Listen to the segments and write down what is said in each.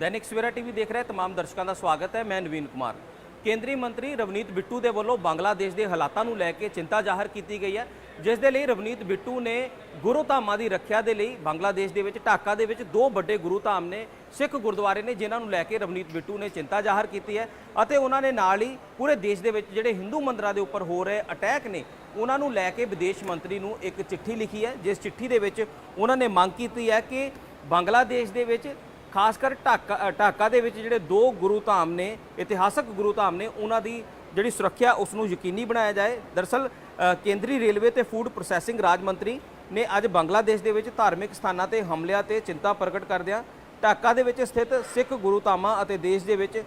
Dainik Savera TV ਦੇਖ ਰਹੇ तमाम ਦਰਸ਼ਕਾਂ ਦਾ ਸਵਾਗਤ ਹੈ ਮੈਂ ਨਵੀਨ ਕੁਮਾਰ ਕੇਂਦਰੀ ਮੰਤਰੀ ਰਵਨੀਤ ਬਿੱਟੂ ਦੇ ਵੱਲੋਂ ਬੰਗਲਾਦੇਸ਼ ਦੇ ਹਾਲਾਤਾਂ ਨੂੰ ਲੈ ਕੇ ਚਿੰਤਾ ਜ਼ਾਹਰ ਕੀਤੀ ਗਈ ਹੈ ਜਿਸ ਦੇ ਲਈ ਰਵਨੀਤ ਬਿੱਟੂ ਨੇ ਗੁਰੂ ਧਾਮਾਂ ਦੀ ਰੱਖਿਆ ਦੇ ਲਈ ਬੰਗਲਾਦੇਸ਼ ਦੇ ਵਿੱਚ ਢਾਕਾ ਦੇ ਵਿੱਚ ਦੋ ਵੱਡੇ ਗੁਰੂ ਧਾਮ ਨੇ ਸਿੱਖ ਗੁਰਦੁਆਰੇ ਨੇ ਜਿਨ੍ਹਾਂ ਨੂੰ ਲੈ ਕੇ ਰਵਨੀਤ ਬਿੱਟੂ ਨੇ ਚਿੰਤਾ ਜ਼ਾਹਰ ਕੀਤੀ ਹੈ ਅਤੇ ਉਹਨਾਂ ਨੇ ਨਾਲ ਹੀ ਪੂਰੇ ਦੇਸ਼ ਦੇ ਵਿੱਚ ਜਿਹੜੇ ਹਿੰਦੂ ਮੰਦਰਾਂ ਦੇ ਉੱਪਰ ਹੋ ਰਹੇ ਅਟੈਕ ਨੇ ਉਹਨਾਂ ਨੂੰ ਲੈ ਕੇ ਵਿਦੇਸ਼ ਮੰਤਰੀ ਨੂੰ ਇੱਕ ਚਿੱਠੀ ਲਿਖੀ ਹੈ ਜਿਸ ਚਿੱਠੀ ਦੇ ਵਿੱਚ ਉਹਨਾਂ ਨੇ ਮੰਗ ਕੀਤੀ ਹੈ ਕਿ ਬੰਗਲਾਦੇਸ਼ ਦੇ ਵਿੱਚ ਖਾਸ ਕਰ ਢਾਕਾ ਢਾਕਾ ਦੇ ਵਿੱਚ ਜਿਹੜੇ ਦੋ ਗੁਰੂ ਧਾਮ ਨੇ, ਇਤਿਹਾਸਕ ਗੁਰੂ ਧਾਮ ਨੇ, ਉਹਨਾਂ ਦੀ ਜਿਹੜੀ ਸੁਰੱਖਿਆ ਉਸ ਨੂੰ ਯਕੀਨੀ ਬਣਾਇਆ ਜਾਏ। ਦਰਸਲ ਕੇਂਦਰੀ ਰੇਲਵੇ ਤੇ ਫੂਡ ਪ੍ਰੋਸੈਸਿੰਗ ਰਾਜ ਮੰਤਰੀ ਨੇ ਅੱਜ ਬੰਗਲਾਦੇਸ਼ ਦੇ ਵਿੱਚ ਧਾਰਮਿਕ ਸਥਾਨਾਂ ਤੇ ਹਮਲਿਆਂ ਤੇ ਚਿੰਤਾ ਪ੍ਰਗਟ ਕਰਦਿਆਂ ਢਾਕਾ ਦੇ ਵਿੱਚ ਸਥਿਤ ਸਿੱਖ ਗੁਰੂ ਧਾਮਾਂ ਅਤੇ ਦੇਸ਼ ਦੇ ਵਿੱਚ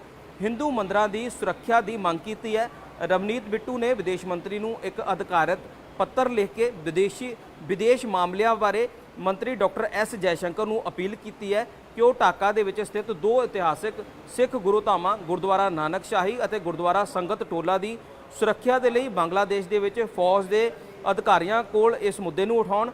ਹਿੰਦੂ ਮੰਦਰਾਂ ਦੀ ਸੁਰੱਖਿਆ ਦੀ ਮੰਗ ਕੀਤੀ ਹੈ। ਰਵਨੀਤ ਬਿੱਟੂ ਨੇ ਵਿਦੇਸ਼ ਮੰਤਰੀ ਨੂੰ ਇੱਕ ਅਧਿਕਾਰਤ ਪੱਤਰ ਲਿਖ ਕੇ ਵਿਦੇਸ਼ੀ, ਵਿਦੇਸ਼ ਮਾਮਲਿਆਂ ਬਾਰੇ ਮੰਤਰੀ ਡਾਕਟਰ ਐਸ ਜੈਸ਼ੰਕਰ ਨੂੰ ਅਪੀਲ ਕੀਤੀ ਹੈ ਕਿ ਉਹ ਢਾਕਾ ਦੇ ਵਿੱਚ ਸਥਿਤ ਦੋ ਇਤਿਹਾਸਿਕ ਸਿੱਖ ਗੁਰੂ ਧਾਮਾਂ ਗੁਰਦੁਆਰਾ ਨਾਨਕ ਸ਼ਾਹੀ ਅਤੇ ਗੁਰਦੁਆਰਾ ਸੰਗਤ ਟੋਲਾ ਦੀ ਸੁਰੱਖਿਆ ਦੇ ਲਈ ਬੰਗਲਾਦੇਸ਼ ਦੇ ਵਿੱਚ ਫੌਜ ਦੇ ਅਧਿਕਾਰੀਆਂ ਕੋਲ ਇਸ ਮੁੱਦੇ ਨੂੰ ਉਠਾਉਣ,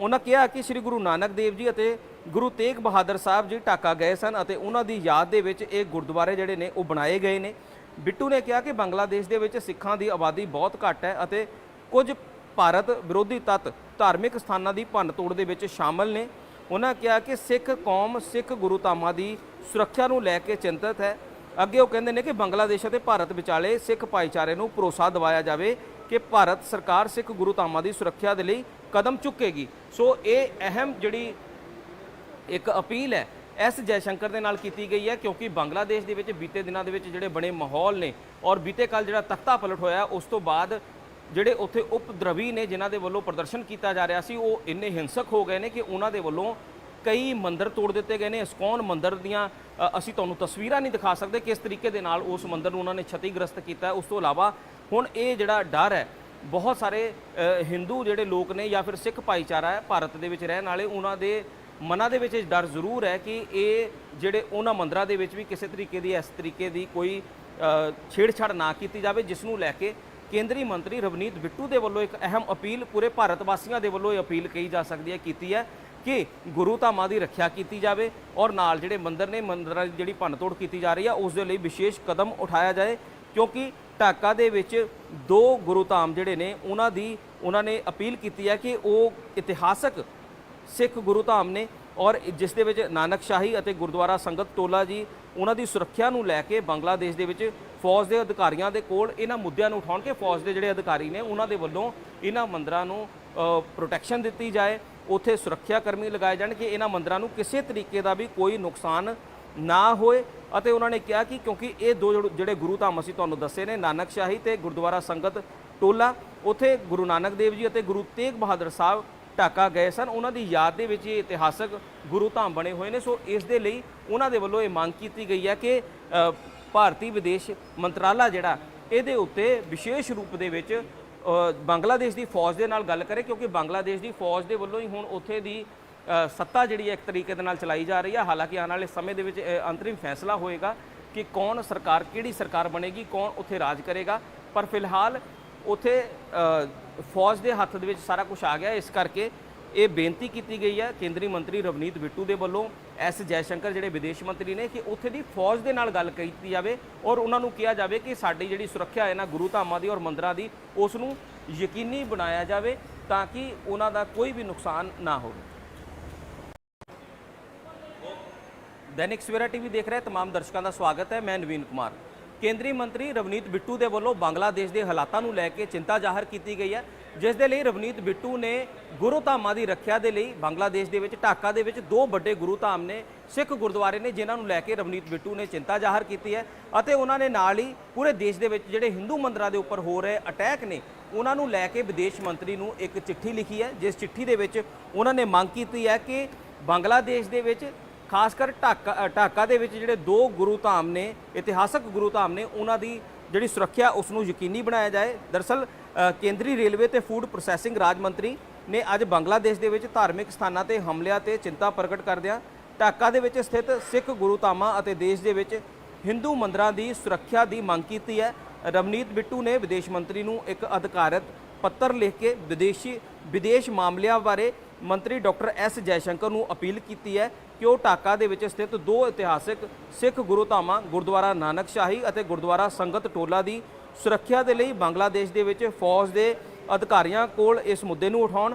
ਉਹਨਾਂ ਕਿਹਾ ਕਿ ਸ੍ਰੀ ਗੁਰੂ ਨਾਨਕ ਦੇਵ ਜੀ ਅਤੇ ਗੁਰੂ ਤੇਗ ਬਹਾਦਰ ਸਾਹਿਬ ਜੀ ਢਾਕਾ ਗਏ ਸਨ ਅਤੇ ਉਹਨਾਂ ਦੀ ਯਾਦ ਦੇ ਵਿੱਚ ਇਹ ਗੁਰਦੁਆਰੇ ਜਿਹੜੇ ਨੇ ਉਹ ਬਣਾਏ ਗਏ ਨੇ। ਬਿੱਟੂ ਨੇ ਕਿਹਾ ਕਿ ਬੰਗਲਾਦੇਸ਼ ਦੇ ਵਿੱਚ ਸਿੱਖਾਂ ਦੀ ਆਬਾਦੀ ਬਹੁਤ ਘੱਟ ਹੈ ਅਤੇ ਕੁਝ ਭਾਰਤ ਵਿਰੋਧੀ ਤੱਤ ਧਾਰਮਿਕ ਸਥਾਨਾਂ ਦੀ ਭੰਨਤੋੜ ਦੇ ਵਿੱਚ ਸ਼ਾਮਲ ਨੇ। ਉਹਨਾਂ ਕਿਹਾ ਕਿ ਸਿੱਖ ਕੌਮ, ਸਿੱਖ ਗੁਰੂ ਧਾਮਾਂ ਦੀ ਸੁਰੱਖਿਆ ਨੂੰ ਲੈ ਕੇ ਚਿੰਤਤ ਹੈ। ਅੱਗੇ ਉਹ ਕਹਿੰਦੇ ਨੇ ਕਿ ਬੰਗਲਾਦੇਸ਼ ਅਤੇ ਭਾਰਤ ਵਿਚਾਲੇ ਸਿੱਖ ਭਾਈਚਾਰੇ ਨੂੰ ਭਰੋਸਾ ਦਿਵਾਇਆ ਜਾਵੇ ਕਿ ਭਾਰਤ ਸਰਕਾਰ ਸਿੱਖ ਗੁਰੂ ਧਾਮਾਂ ਦੀ ਸੁਰੱਖਿਆ ਦੇ ਲਈ ਕਦਮ ਚੁੱਕੇਗੀ। ਸੋ ਇਹ ਅਹਿਮ ਜਿਹੜੀ ਇੱਕ ਅਪੀਲ ਹੈ, ਐਸ ਜੈਸ਼ੰਕਰ ਦੇ ਨਾਲ ਕੀਤੀ ਗਈ ਹੈ ਕਿਉਂਕਿ ਬੰਗਲਾਦੇਸ਼ ਦੇ ਵਿੱਚ ਬੀਤੇ ਦਿਨਾਂ ਦੇ ਵਿੱਚ ਜਿਹੜੇ ਬਣੇ ਮਾਹੌਲ ਨੇ ਔਰ ਬੀਤੇ ਕੱਲ ਜਿਹੜਾ ਤਖਤਾ ਪਲਟ ਹੋਇਆ, ਉਸ ਤੋਂ ਬਾਅਦ ਜਿਹੜੇ ਉੱਥੇ ਉਪਦਰਵੀ ਨੇ, ਜਿਨ੍ਹਾਂ ਦੇ ਵੱਲੋਂ ਪ੍ਰਦਰਸ਼ਨ ਕੀਤਾ ਜਾ ਰਿਹਾ ਸੀ, ਉਹ ਇੰਨੇ ਹਿੰਸਕ ਹੋ ਗਏ ਨੇ ਕਿ ਉਹਨਾਂ ਦੇ ਵੱਲੋਂ ਕਈ ਮੰਦਰ ਤੋੜ ਦਿੱਤੇ ਗਏ ਨੇ। ਇਸਕੌਨ ਮੰਦਰ ਦੀਆਂ ਅਸੀਂ ਤੁਹਾਨੂੰ ਤਸਵੀਰਾਂ ਨਹੀਂ ਦਿਖਾ ਸਕਦੇ ਕਿਸ ਤਰੀਕੇ ਦੇ ਨਾਲ ਉਸ ਮੰਦਰ ਨੂੰ ਉਹਨਾਂ ਨੇ ਛਤੀਗ੍ਰਸਤ ਕੀਤਾ। ਉਸ ਤੋਂ ਇਲਾਵਾ ਹੁਣ ਇਹ ਜਿਹੜਾ ਡਰ ਹੈ, ਬਹੁਤ ਸਾਰੇ ਹਿੰਦੂ ਜਿਹੜੇ ਲੋਕ ਨੇ ਜਾਂ ਫਿਰ ਸਿੱਖ ਭਾਈਚਾਰਾ ਹੈ, ਭਾਰਤ ਦੇ ਵਿੱਚ ਰਹਿਣ ਵਾਲੇ, ਉਹਨਾਂ ਦੇ ਮਨਾਂ ਦੇ ਵਿੱਚ ਇਹ ਡਰ ਜ਼ਰੂਰ ਹੈ ਕਿ ਇਹ ਜਿਹੜੇ ਉਹਨਾਂ ਮੰਦਰਾਂ ਦੇ ਵਿੱਚ ਵੀ ਕਿਸੇ ਤਰੀਕੇ ਦੀ, ਇਸ ਤਰੀਕੇ ਦੀ ਕੋਈ ਛੇੜਛਾੜ ਨਾ ਕੀਤੀ ਜਾਵੇ, ਜਿਸ ਨੂੰ ਲੈ ਕੇ ਕੇਂਦਰੀ ਮੰਤਰੀ ਰਵਨੀਤ ਬਿੱਟੂ ਦੇ ਵੱਲੋਂ ਇੱਕ ਅਹਿਮ ਅਪੀਲ ਪੂਰੇ ਭਾਰਤ ਵਾਸੀਆਂ ਦੇ ਵੱਲੋਂ ਇਹ ਅਪੀਲ ਕਹੀ ਜਾ ਸਕਦੀ ਹੈ, ਕੀਤੀ ਹੈ ਕਿ ਗੁਰੂ ਧਾਮਾਂ ਦੀ ਰੱਖਿਆ ਕੀਤੀ ਜਾਵੇ ਔਰ ਨਾਲ ਜਿਹੜੇ ਮੰਦਰ ਨੇ, ਮੰਦਰਾਂ ਦੀ ਜਿਹੜੀ ਭੰਨਤੋੜ ਕੀਤੀ ਜਾ ਰਹੀ ਹੈ, ਉਸ ਦੇ ਲਈ ਵਿਸ਼ੇਸ਼ ਕਦਮ ਉਠਾਇਆ ਜਾਏ, ਕਿਉਂਕਿ ਢਾਕਾ ਦੇ ਵਿੱਚ ਦੋ ਗੁਰੂ ਧਾਮ ਜਿਹੜੇ ਨੇ, ਉਹਨਾਂ ਦੀ, ਉਹਨਾਂ ਨੇ ਅਪੀਲ ਕੀਤੀ ਹੈ ਕਿ ਉਹ ਇਤਿਹਾਸਕ ਸਿੱਖ ਗੁਰੂ ਧਾਮ ਨੇ ਔਰ ਜਿਸ ਦੇ ਵਿੱਚ ਨਾਨਕ ਸ਼ਾਹੀ ਅਤੇ ਗੁਰਦੁਆਰਾ ਸੰਗਤ ਟੋਲਾ ਜੀ, ਉਹਨਾਂ ਦੀ ਸੁਰੱਖਿਆ ਨੂੰ ਲੈ ਕੇ ਬੰਗਲਾਦੇਸ਼ ਦੇ ਵਿੱਚ ਫੌਜ ਦੇ ਅਧਿਕਾਰੀਆਂ ਦੇ ਕੋਲ ਇਹਨਾਂ ਮੁੱਦਿਆਂ ਨੂੰ ਉਠਾਉਣ ਕੇ ਫੌਜ ਦੇ ਜਿਹੜੇ ਅਧਿਕਾਰੀ ਨੇ, ਉਹਨਾਂ ਦੇ ਵੱਲੋਂ ਇਹਨਾਂ ਮੰਦਰਾਂ ਨੂੰ ਪ੍ਰੋਟੈਕਸ਼ਨ ਦਿੱਤੀ ਜਾਏ। ਉੱਥੇ ਸੁਰੱਖਿਆ ਕਰਮੀ ਲਗਾਏ ਜਾਣ ਕਿ ਇਹਨਾਂ ਮੰਦਰਾਂ ਨੂੰ ਕਿਸੇ ਤਰੀਕੇ ਦਾ ਵੀ ਕੋਈ ਨੁਕਸਾਨ ਨਾ ਹੋਏ। ਅਤੇ ਉਹਨਾਂ ਨੇ ਕਿਹਾ ਕਿ ਕਿਉਂਕਿ ਇਹ ਦੋ ਜਿਹੜੇ- ਗੁਰੂ ਧਾਮ ਅਸੀਂ ਤੁਹਾਨੂੰ ਦੱਸੇ ਨੇ, ਨਾਨਕ ਸ਼ਾਹੀ ਤੇ ਗੁਰਦੁਆਰਾ ਸੰਗਤ ਟੋਲਾ, ਉੱਥੇ ਗੁਰੂ ਨਾਨਕ ਦੇਵ ਜੀ ਅਤੇ ਗੁਰੂ ਤੇਗ ਬਹਾਦਰ ਸਾਹਿਬ ਢਾਕਾ ਗਏ ਸਨ। ਉਹਨਾਂ ਦੀ ਯਾਦ ਦੇ ਵਿੱਚ ਇਹ ਇਤਿਹਾਸਕ ਗੁਰੂ ਧਾਮ ਬਣੇ ਹੋਏ ਨੇ। ਸੋ ਇਸ ਦੇ ਲਈ ਉਹਨਾਂ ਦੇ ਵੱਲੋਂ ਇਹ ਮੰਗ ਕੀਤੀ ਗਈ ਹੈ ਕਿ ਭਾਰਤੀ ਵਿਦੇਸ਼ ਮੰਤਰਾਲਾ ਜਿਹੜਾ ਇਹਦੇ ਉੱਤੇ ਵਿਸ਼ੇਸ਼ ਰੂਪ ਦੇ ਵਿੱਚ ਬੰਗਲਾਦੇਸ਼ ਦੀ ਫੌਜ ਦੇ ਨਾਲ ਗੱਲ ਕਰੇ। ਕਿਉਂਕਿ ਬੰਗਲਾਦੇਸ਼ ਦੀ ਫੌਜ ਦੇ ਵੱਲੋਂ ਹੀ ਹੁਣ ਉੱਥੇ ਦੀ ਸੱਤਾ ਜਿਹੜੀ ਹੈ ਇੱਕ ਤਰੀਕੇ ਦੇ ਨਾਲ ਚਲਾਈ ਜਾ ਰਹੀ ਹੈ। ਹਾਲਾਂਕਿ ਆਉਣ ਵਾਲੇ ਸਮੇਂ ਦੇ ਵਿੱਚ ਅ, ਅੰਤਰਿਮ ਫੈਸਲਾ ਹੋਏਗਾ ਕਿ ਕੌਣ ਸਰਕਾਰ ਕਿਹੜੀ ਸਰਕਾਰ ਬਣੇਗੀ ਕੌਣ ਉੱਥੇ ਰਾਜ ਕਰੇਗਾ। ਪਰ ਫਿਲਹਾਲ ਉੱਥੇ ਅ, ਫੌਜ ਦੇ ਹੱਥ ਦੇ ਵਿੱਚ ਸਾਰਾ ਕੁਝ ਆ ਗਿਆ ਇਸ ਕਰਕੇ ਇਹ ਬੇਨਤੀ ਕੀਤੀ ਗਈ ਹੈ ਕੇਂਦਰੀ ਮੰਤਰੀ ਰਵਨੀਤ ਬਿੱਟੂ ਦੇ ਵੱਲੋਂ ਐਸ ਜੈਸ਼ੰਕਰ ਜਿਹੜੇ ਵਿਦੇਸ਼ ਮੰਤਰੀ ਨੇ ਕਿ ਉੱਥੇ ਦੀ ਫੌਜ ਦੇ ਨਾਲ ਗੱਲ ਕੀਤੀ ਜਾਵੇ ਔਰ ਉਹਨਾਂ ਨੂੰ ਕਿਹਾ ਜਾਵੇ ਕਿ ਸਾਡੀ ਜਿਹੜੀ ਸੁਰੱਖਿਆ ਹੈ ਨਾ ਗੁਰੂ ਧਾਮਾਂ ਦੀ ਔਰ ਮੰਦਰਾਂ ਦੀ ਉਸ ਨੂੰ ਯਕੀਨੀ ਬਣਾਇਆ ਜਾਵੇ ਤਾਂ ਕਿ ਉਹਨਾਂ ਦਾ ਕੋਈ ਵੀ ਨੁਕਸਾਨ ਨਾ ਹੋਵੇ ਦੈਨਿਕ ਸਵੇਰਾ ਟੀਵੀ ਦੇਖ ਰਹੇ तमाम ਦਰਸ਼ਕਾਂ ਦਾ ਸਵਾਗਤ ਹੈ ਮੈਂ ਨਵੀਨ ਕੁਮਾਰ ਕੇਂਦਰੀ ਮੰਤਰੀ ਰਵਨੀਤ ਬਿੱਟੂ ਦੇ ਵੱਲੋਂ ਬੰਗਲਾਦੇਸ਼ ਦੇ ਹਾਲਾਤਾਂ ਨੂੰ ਲੈ ਕੇ ਚਿੰਤਾ ਜ਼ਾਹਰ ਕੀਤੀ ਗਈ ਹੈ, ਜਿਸ ਦੇ ਲਈ ਰਵਨੀਤ ਬਿੱਟੂ ਨੇ ਗੁਰੂ ਧਾਮਾਂ ਦੀ ਰੱਖਿਆ ਦੇ ਲਈ ਬੰਗਲਾਦੇਸ਼ ਦੇ ਵਿੱਚ, ਢਾਕਾ ਦੇ ਵਿੱਚ ਦੋ ਵੱਡੇ ਗੁਰੂ ਧਾਮ ਨੇ, ਸਿੱਖ ਗੁਰਦੁਆਰੇ ਨੇ, ਜਿਨ੍ਹਾਂ ਨੂੰ ਲੈ ਕੇ ਰਵਨੀਤ ਬਿੱਟੂ ਨੇ ਚਿੰਤਾ ਜ਼ਾਹਰ ਕੀਤੀ ਹੈ ਅਤੇ ਉਹਨਾਂ ਨੇ ਨਾਲ ਹੀ ਪੂਰੇ ਦੇਸ਼ ਦੇ ਵਿੱਚ ਜਿਹੜੇ ਹਿੰਦੂ ਮੰਦਰਾਂ ਦੇ ਉੱਪਰ ਹੋ ਰਹੇ ਅਟੈਕ ਨੇ, ਉਹਨਾਂ ਨੂੰ ਲੈ ਕੇ ਵਿਦੇਸ਼ ਮੰਤਰੀ ਨੂੰ ਇੱਕ ਚਿੱਠੀ ਲਿਖੀ ਹੈ, ਜਿਸ ਚਿੱਠੀ ਦੇ ਵਿੱਚ ਉਹਨਾਂ ਨੇ ਮੰਗ ਕੀਤੀ ਹੈ ਕਿ ਬੰਗਲਾਦੇਸ਼ ਦੇ ਵਿੱਚ ਖਾਸ ਕਰ ਢਾਕਾ ਢਾਕਾ ਦੇ ਵਿੱਚ ਜਿਹੜੇ ਦੋ ਗੁਰੂ ਧਾਮ ਨੇ, ਇਤਿਹਾਸਕ ਗੁਰੂ ਧਾਮ ਨੇ, ਉਹਨਾਂ ਦੀ ਜਿਹੜੀ ਸੁਰੱਖਿਆ ਉਸ ਨੂੰ ਯਕੀਨੀ ਬਣਾਇਆ ਜਾਏ। ਦਰਸਲ ਕੇਂਦਰੀ ਰੇਲਵੇ ਤੇ ਫੂਡ ਪ੍ਰੋਸੈਸਿੰਗ ਰਾਜ ਮੰਤਰੀ ਨੇ ਅੱਜ ਬੰਗਲਾਦੇਸ਼ ਦੇ ਵਿੱਚ ਧਾਰਮਿਕ ਸਥਾਨਾਂ ਤੇ ਹਮਲਿਆਂ ਤੇ ਚਿੰਤਾ ਪ੍ਰਗਟ ਕਰਦਿਆਂ ਢਾਕਾ ਦੇ ਵਿੱਚ ਸਥਿਤ ਸਿੱਖ ਗੁਰੂ ਧਾਮਾਂ ਅਤੇ ਦੇਸ਼ ਦੇ ਵਿੱਚ ਹਿੰਦੂ ਮੰਦਰਾਂ ਦੀ ਸੁਰੱਖਿਆ ਦੀ ਮੰਗ ਕੀਤੀ ਹੈ। ਰਵਨੀਤ ਬਿੱਟੂ ਨੇ ਵਿਦੇਸ਼ ਮੰਤਰੀ ਨੂੰ ਇੱਕ ਅਧਿਕਾਰਤ ਪੱਤਰ ਲਿਖ ਕੇ ਵਿਦੇਸ਼ੀ ਵਿਦੇਸ਼ ਮਾਮਲਿਆਂ ਬਾਰੇ ਮੰਤਰੀ ਡਾਕਟਰ ਐਸ ਜੈਸ਼ੰਕਰ ਨੂੰ ਅਪੀਲ ਕੀਤੀ ਹੈ ਕਿ ਉਹ ਢਾਕਾ ਦੇ ਵਿੱਚ ਸਥਿਤ ਦੋ ਇਤਿਹਾਸਿਕ ਸਿੱਖ ਗੁਰੂ ਧਾਮਾਂ ਗੁਰਦੁਆਰਾ ਨਾਨਕ ਸ਼ਾਹੀ ਅਤੇ ਗੁਰਦੁਆਰਾ ਸੰਗਤ ਟੋਲਾ ਦੀ ਸੁਰੱਖਿਆ ਦੇ ਲਈ ਬੰਗਲਾਦੇਸ਼ ਦੇ ਵਿੱਚ ਫੌਜ ਦੇ ਅਧਿਕਾਰੀਆਂ ਕੋਲ ਇਸ ਮੁੱਦੇ ਨੂੰ ਉਠਾਉਣ,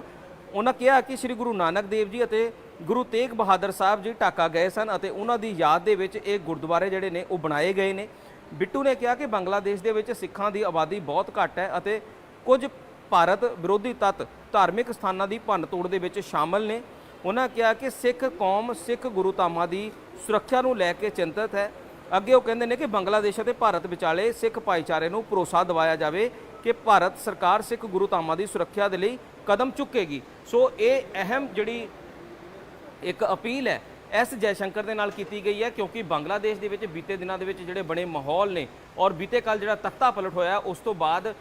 ਉਹਨਾਂ ਕਿਹਾ ਕਿ ਸ੍ਰੀ ਗੁਰੂ ਨਾਨਕ ਦੇਵ ਜੀ ਅਤੇ ਗੁਰੂ ਤੇਗ ਬਹਾਦਰ ਸਾਹਿਬ ਜੀ ਢਾਕਾ ਗਏ ਸਨ ਅਤੇ ਉਹਨਾਂ ਦੀ ਯਾਦ ਦੇ ਵਿੱਚ ਇਹ ਗੁਰਦੁਆਰੇ ਜਿਹੜੇ ਨੇ ਉਹ ਬਣਾਏ ਗਏ ਨੇ। ਬਿੱਟੂ ਨੇ ਕਿਹਾ ਕਿ ਬੰਗਲਾਦੇਸ਼ ਦੇ ਵਿੱਚ ਸਿੱਖਾਂ ਦੀ ਆਬਾਦੀ ਬਹੁਤ ਘੱਟ ਹੈ ਅਤੇ ਕੁਝ ਭਾਰਤ ਵਿਰੋਧੀ ਤੱਤ ਧਾਰਮਿਕ ਸਥਾਨਾਂ ਦੀ ਭੰਨਤੋੜ ਦੇ ਵਿੱਚ ਸ਼ਾਮਲ ਨੇ। ਉਹਨਾਂ ਕਿਹਾ ਕਿ ਸਿੱਖ ਕੌਮ, ਸਿੱਖ ਗੁਰੂ ਧਾਮਾਂ ਦੀ ਸੁਰੱਖਿਆ ਨੂੰ ਲੈ ਕੇ ਚਿੰਤਤ ਹੈ। ਅੱਗੇ ਉਹ ਕਹਿੰਦੇ ਨੇ ਕਿ ਬੰਗਲਾਦੇਸ਼ ਅਤੇ ਭਾਰਤ ਵਿਚਾਲੇ ਸਿੱਖ ਭਾਈਚਾਰੇ ਨੂੰ ਭਰੋਸਾ ਦਿਵਾਇਆ ਜਾਵੇ ਕਿ ਭਾਰਤ ਸਰਕਾਰ ਸਿੱਖ ਗੁਰੂ ਧਾਮਾਂ ਦੀ ਸੁਰੱਖਿਆ ਦੇ ਲਈ ਕਦਮ ਚੁੱਕੇਗੀ। ਸੋ ਇਹ ਅਹਿਮ ਜਿਹੜੀ ਇੱਕ ਅਪੀਲ ਹੈ, ਐਸ ਜੈਸ਼ੰਕਰ ਦੇ ਨਾਲ ਕੀਤੀ ਗਈ ਹੈ ਕਿਉਂਕਿ ਬੰਗਲਾਦੇਸ਼ ਦੇ ਵਿੱਚ ਬੀਤੇ ਦਿਨਾਂ ਦੇ ਵਿੱਚ ਜਿਹੜੇ ਬਣੇ ਮਾਹੌਲ ਨੇ ਔਰ ਬੀਤੇ ਕੱਲ ਜਿਹੜਾ ਤਖਤਾ ਪਲਟ ਹੋਇਆ, ਉਸ ਤੋਂ ਬਾਅਦ